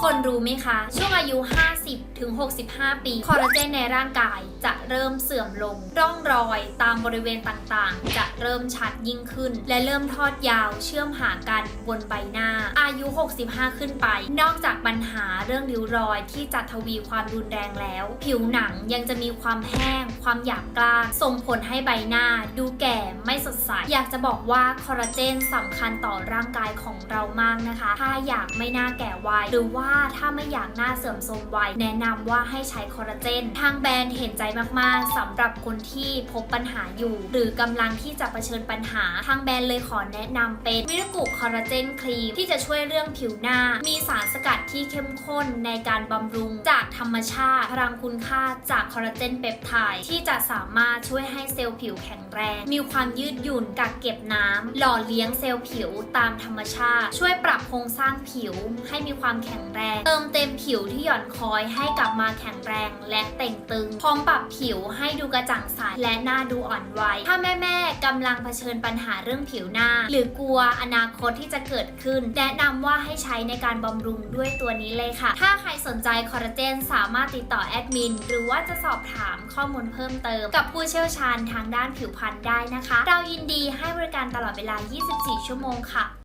คนรู้ไหมคะ ช่วงอายุ 50 ถึง 65 ปี คอลลาเจนในร่างกายจะเริ่มเสื่อมลง ร่องรอยตามบริเวณต่างๆ จะเริ่มชัดยิ่งขึ้น และเริ่มทอดยาวเชื่อมหากันบนใบหน้า อายุ 65 ขึ้นไป นอกจากปัญหาเรื่องริ้วรอยที่จะทวีความรุนแรงแล้ว ผิวหนังยังจะมีความแห้ง ความหยาบกร้านส่งผลให้ใบหน้า ดูแก่ไม่สดใส อยากจะบอกว่าคอลลาเจนสำคัญต่อร่างกายของเรามากนะคะ ถ้าอยากไม่หน้าแก่วัยหรือว่าถ้าไม่อยากหน้าเสื่อมโทรมวัยแนะนำว่าให้ใช้คอลลาเจน ทางแบรนด์เห็นใจมากๆสำหรับคนที่พบปัญหาอยู่ หรือกำลังที่จะเผชิญปัญหา ทางแบรนด์เลยขอแนะนำเป็นวิรกุคอลลาเจนครีมที่จะช่วยเรื่องผิวหน้า มีสารสกัดที่เข้มข้นในการบำรุง จากธรรมชาติ พลังคุณค่าจากคอลลาเจนเปปไทด์ที่จะสามารถช่วยให้เซลล์ผิวแข็งแรง มีความยืดหยุ่นกักเก็บน้ำหล่อเลี้ยงเซลล์ผิวตามธรรมชาติ ช่วยปรับโครงสร้างผิวให้มีความแข็งแรง เติมเต็มผิวที่หย่อนคอยให้กลับมาแข็งแรงและเต่งตึง พร้อมปรับผิวให้ดูกระจ่างใสและหน้าดูอ่อนวัย ถ้าแม่ๆกำลังเผชิญปัญหาเรื่องผิวหน้า หรือกลัวอนาคตที่จะเกิดขึ้น แนะนำว่าให้ใช้ในการบำรุงด้วยตัวนี้เลยค่ะ ถ้าใครสนใจคอลลาเจนสามารถติดต่อแอดมิน หรือว่าจะสอบถามข้อมูลเพิ่มเติม กับผู้เชี่ยวชาญทางด้านผิวพรรณได้นะคะ เรายินดีให้บริการตลอดเวลา 24 ชั่วโมงค่ะ